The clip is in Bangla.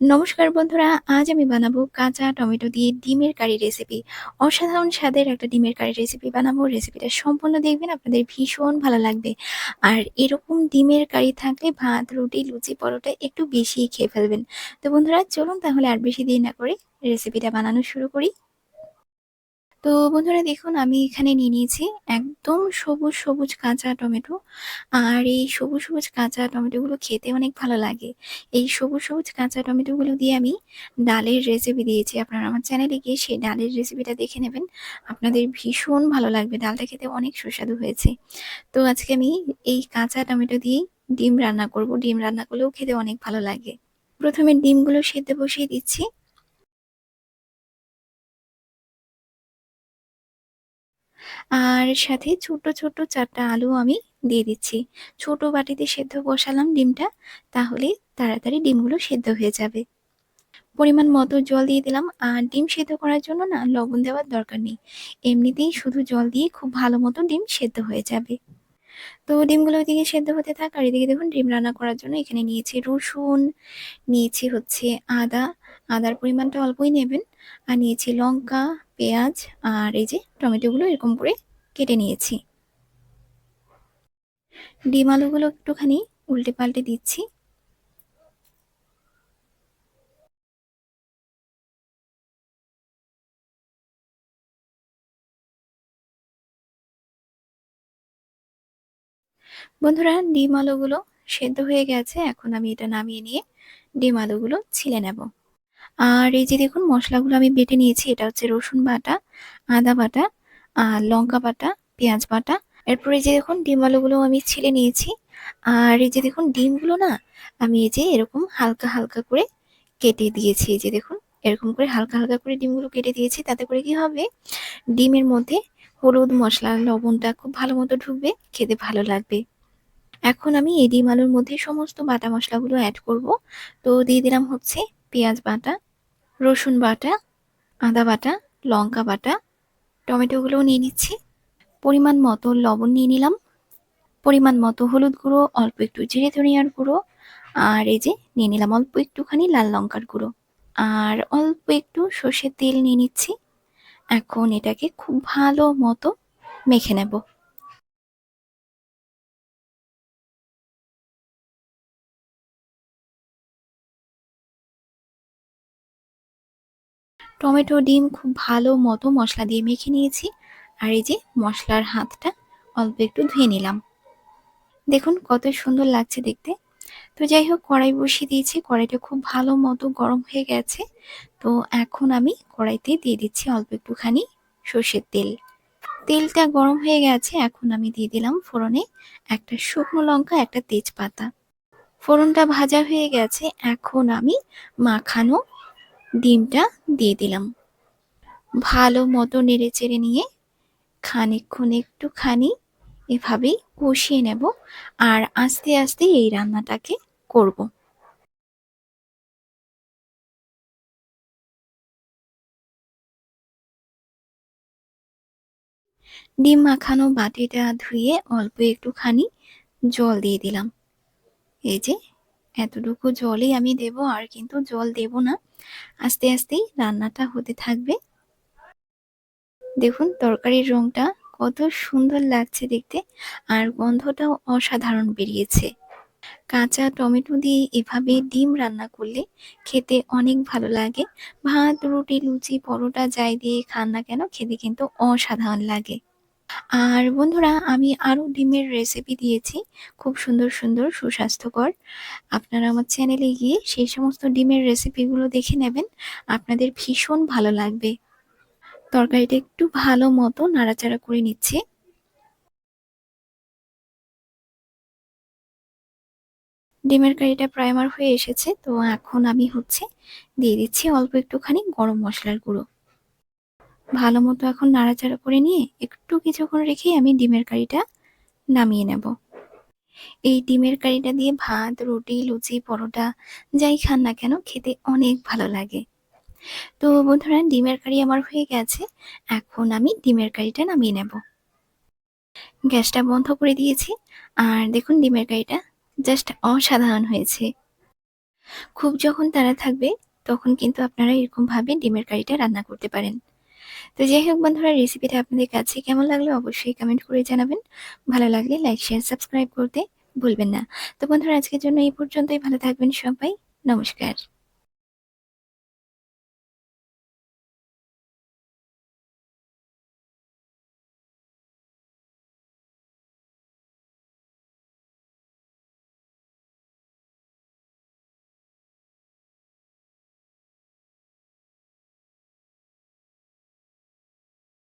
নমস্কার বন্ধুরা, আজ আমি বানাবো কাঁচা টমেটো দিয়ে ডিমের কারি রেসিপি অসাধারণ স্বাদের একটা ডিমের কারি রেসিপি বানাবো। রেসিপিটা সম্পূর্ণ দেখবেন, আপনাদের ভীষণ ভালো লাগবে। আর এরকম ডিমের কারি থাকলে ভাত, রুটি, লুচি, পরোটা একটু বেশি খেয়ে ফেলবেন। তো বন্ধুরা, চলুন তাহলে আর বেশি দেরি না করে রেসিপিটা বানানো শুরু করি। তো বন্ধুরা দেখুন, আমি এখানে নিয়ে নিয়েছি একদম সবুজ সবুজ কাঁচা টমেটো। আর এই সবুজ সবুজ কাঁচা টমেটোগুলো খেতে অনেক ভালো লাগে। এই সবুজ সবুজ কাঁচা টমেটোগুলো দিয়ে আমি ডালের রেসিপি দিয়েছি। আপনারা আমার চ্যানেলে গিয়ে সেই ডালের রেসিপিটা দেখে নেবেন। আপনাদের ভীষণ ভালো লাগবে। ডালটা খেতে অনেক সুস্বাদু হয়েছে। তো আজকে আমি এই কাঁচা টমেটো দিয়েই ডিম রান্না করব। ডিম রান্না করলেও খেতে অনেক ভালো লাগে। প্রথমে ডিমগুলো সেদ্ধ বসিয়ে দিচ্ছি। আর সাথে ছোট ছোট চারটা আলু আমি দিয়ে দিচ্ছি। ছোট বাটিতে সেদ্ধ বসালাম ডিমটা, তাহলে তাড়াতাড়ি ডিমগুলো সেদ্ধ হয়ে যাবে। পরিমাণ মতো জল দিয়ে দিলাম। আর ডিম সেদ্ধ করার জন্য না লবণ দেওয়ার দরকার নেই। এমনিতেই শুধু জল দিয়ে খুব ভালো মতো ডিম সেদ্ধ হয়ে যাবে। তো ডিমগুলো ওইদিকে সেদ্ধ হতে থাক। আর এদিকে দেখুন ডিম রান্না করার জন্য এখানে নিয়েছি রসুন, নিয়েছি হচ্ছে আদা। আদার পরিমাণটা অল্পই নেবেন। আর নিয়েছি লঙ্কা পেঁয়াজ আর এই যে টমেটোগুলো এরকম করে কেটে নিয়েছি। ডিম আলুগুলো একটুখানি উল্টে পাল্টে দিচ্ছি। বন্ধুরা, ডিম আলুগুলো সেদ্ধ হয়ে গেছে। এখন আমি এটা নামিয়ে নিয়ে ডিম আলুগুলো ছিলে নেব। আর এই যে দেখুন, মশলাগুলো আমি বেটে নিয়েছি। এটা হচ্ছে রসুন বাটা, আদা বাটা, আর লঙ্কা বাটা, পেঁয়াজ বাটা। এরপরে এই যে দেখুন, ডিম আলুগুলো আমি ছিলে নিয়েছি। আর এই যে দেখুন, ডিমগুলো না আমি এই যে এরকম হালকা হালকা করে কেটে দিয়েছি। এই যে দেখুন, এরকম করে হালকা হালকা করে ডিমগুলো কেটে দিয়েছি। তাতে করে কি হবে? ডিমের মধ্যে হলুদ মশলা, লবণটা খুব ভালো মতো ঢুকবে, খেতে ভালো লাগবে। এখন আমি এই ডিম আলুর মধ্যে সমস্ত বাটা মশলাগুলো অ্যাড করব। তো দিয়ে দিলাম হচ্ছে পেঁয়াজ বাটা রসুন বাটা, আদা বাটা, লঙ্কা বাটা, টমেটোগুলোও নিয়ে নিচ্ছি। পরিমাণ মতো লবণ নিয়ে নিলাম। পরিমাণ মতো হলুদ গুঁড়ো, অল্প একটু জিরে ধনিয়ার গুঁড়ো, আর এই যে নিয়ে নিলাম অল্প একটুখানি লাল লঙ্কার গুঁড়ো। আর অল্প একটু সর্ষের তেল নিয়ে নিচ্ছি। এখন এটাকে খুব ভালো মতো মেখে নেব। টমেটো, ডিম খুব ভালো মতো মশলা দিয়ে মেখে নিয়েছি। আর এই যে মশলার হাতটা অল্প একটু ধুয়ে নিলাম। দেখুন কত সুন্দর লাগছে দেখতে। তো যাই হোক, কড়াই বসিয়ে দিয়েছি। কড়াইটা খুব ভালো মতো গরম হয়ে গেছে। তো এখন আমি কড়াইতে দিয়ে দিচ্ছি অল্প একটুখানি সর্ষের তেল। তেলটা গরম হয়ে গেছে। এখন আমি দিয়ে দিলাম ফোড়নে একটা শুকনো লঙ্কা, একটা তেজপাতা। ফোড়নটা ভাজা হয়ে গেছে। এখন আমি মাখানো ডিমটা দিয়ে দিলাম। ভালো মতো নেড়ে চেড়ে নিয়ে খানিকক্ষণ একটুখানি এভাবেই কষিয়ে নেব আর আস্তে আস্তে এই রান্নাটাকে করব। ডিম মাখানো বাটিটা ধুয়ে অল্প একটুখানি জল দিয়ে দিলাম। এই যে এতটুকু জলই আমি দেব, আর কিন্তু জল দেব না। আস্তে আস্তেই রান্নাটা হতে থাকবে। দেখুন তরকারির রংটা কত সুন্দর লাগছে দেখতে, আর গন্ধটাও অসাধারণ বেরিয়েছে। কাঁচা টমেটো দিয়ে এভাবে ডিম রান্না করলে খেতে অনেক ভালো লাগে। ভাত, রুটি, লুচি, পরোটা যাই দিয়ে খান না কেন, খেতে কিন্তু অসাধারণ লাগে। আর বন্ধুরা, আমি আরও ডিমের রেসিপি দিয়েছি। খুব সুন্দর সুন্দর, সুস্বাস্থ্যকর। আপনারা আমার চ্যানেলে গিয়ে সেই সমস্ত ডিমের রেসিপিগুলো দেখে নেবেন। আপনাদের ভীষণ ভালো লাগবে। তরকারিটা একটু ভালো মতো নাড়াচাড়া করে নিচ্ছে। ডিমের কারিটা প্রায় আমার হয়ে এসেছে, তো এখন আমি হচ্ছে দিয়ে দিচ্ছি অল্প একটুখানি গরম মশলার গুঁড়ো। ভালো মতো এখন নাড়াচাড়া করে নিয়ে একটু কিছুক্ষণ রেখেই আমি ডিমের কারিটা নামিয়ে নেব। এই ডিমের কারিটা দিয়ে ভাত, রুটি, লুচি, পরোটা, যাই খান না কেন, খেতে অনেক ভালো লাগে। তো বন্ধুরা, ডিমের কারি আমার হয়ে গেছে। এখন আমি ডিমের কারিটা নামিয়ে নেব। গ্যাসটা বন্ধ করে দিয়েছি। আর দেখুন, ডিমের কারিটা জাস্ট অসাধারণ হয়েছে। খুব যখন তারা থাকবে, তখন কিন্তু আপনারা এরকমভাবে ডিমের কারিটা রান্না করতে পারেন। তো যাই হোক বন্ধুরা রেসিপিটা আপনাদের কাছে কেমন লাগল অবশ্যই কমেন্ট করে জানাবেন। ভালো লাগলে লাইক শেয়ার সাবস্ক্রাইব করতে ভুলবেন না। তো বন্ধুরা, আজকের জন্য এই পর্যন্তই। ভালো থাকবেন সবাই। নমস্কার।